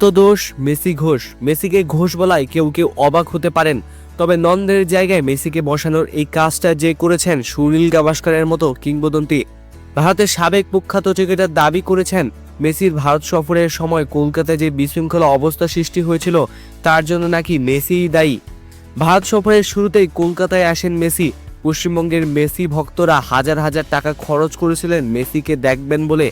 কত দোষ মেসি ঘোষ। মেসিকে ঘোষ বলায় কেউ কেউ অবাক হতে পারেন। তবে নন্দের জায়গায় মেসিকে বসানোর এই কাজটা যে করেছেন সুনীল গাভাস্করের মতো কিংবদন্তি ভারতের সাবেক প্রখ্যাত ক্রিকেটার দাবি করেছেন, মেসির ভারত সফরের সময় কলকাতায় যে বিশৃঙ্খলা অবস্থা সৃষ্টি হয়েছিল, তার জন্য নাকি মেসিই দায়ী। ভারত সফরের শুরুতেই কলকাতায় আসেন মেসি। পশ্চিমবঙ্গের মেসি ভক্তরা হাজার হাজার টাকা খরচ করেছিলেন মেসিকে দেখবেন বলে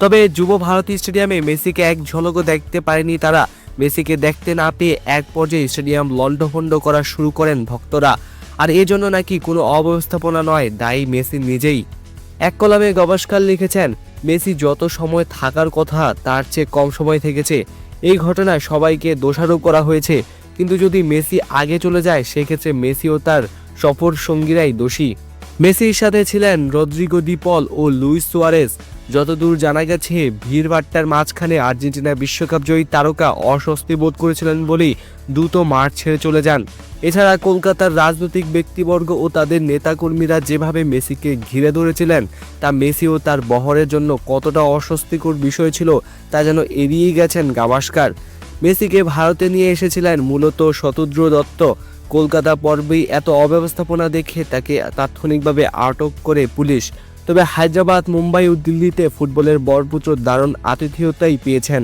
তবে যুব ভারতী স্টেডিয়ামে মেসিকে এক ঝলকও দেখতে পারেনি তারা। মেসিকে দেখতে না পেয়ে এক পর্যায়ে স্টেডিয়াম লণ্ডভণ্ড করা শুরু করেন ভক্তরা। আর এজন্য নাকি কোনো অব্যবস্থাপনা নয়, দায়ী মেসি নিজেই। এক কলামে গবাসকার লিখেছেন, মেসি যত সময় থাকার কথা, তার চেয়ে কম সময় থেকেছে। এই ঘটনায় সবাইকে দোষারোপ করা হয়েছে। কিন্তু যদি মেসি আগে চলে যায়, সেক্ষেত্রে মেসি ও তার সফর সঙ্গীরাই দোষী। মেসির সাথে ছিলেন রদ্রিগো ডিপল ও লুইস সুয়ারেজ। যতদূর জানা গেছে, ভিড়ভাট্টার মাঝখানে আর্জেন্টিনা বিশ্বকাপ জয়ী তারকা অস্বস্তি বোধ করেছিলেন বলেই দ্রুত মাঠ ছেড়ে চলে যান। এছাড়া কলকাতার রাজনৈতিক ব্যক্তিবর্গ ও তাদের নেতাকর্মীরা যেভাবে মেসিকে ঘিরে ধরেছিলেন, তা মেসি ও তার বহরের জন্য কতটা অস্বস্তিকর বিষয় ছিল তা যেন এড়িয়ে গেছেন গাভাস্কার। মেসিকে ভারতে নিয়ে এসেছিলেন মূলত শতদ্র দত্ত। কলকাতা পর্বেই এত অব্যবস্থাপনা দেখে তাকে তাৎক্ষণিকভাবে আটক করে পুলিশ। তবে হায়দ্রাবাদ মুম্বাই ও দিল্লিতে ফুটবলের বরপুত্র দারুণ আতিথেয়তাই পেয়েছেন।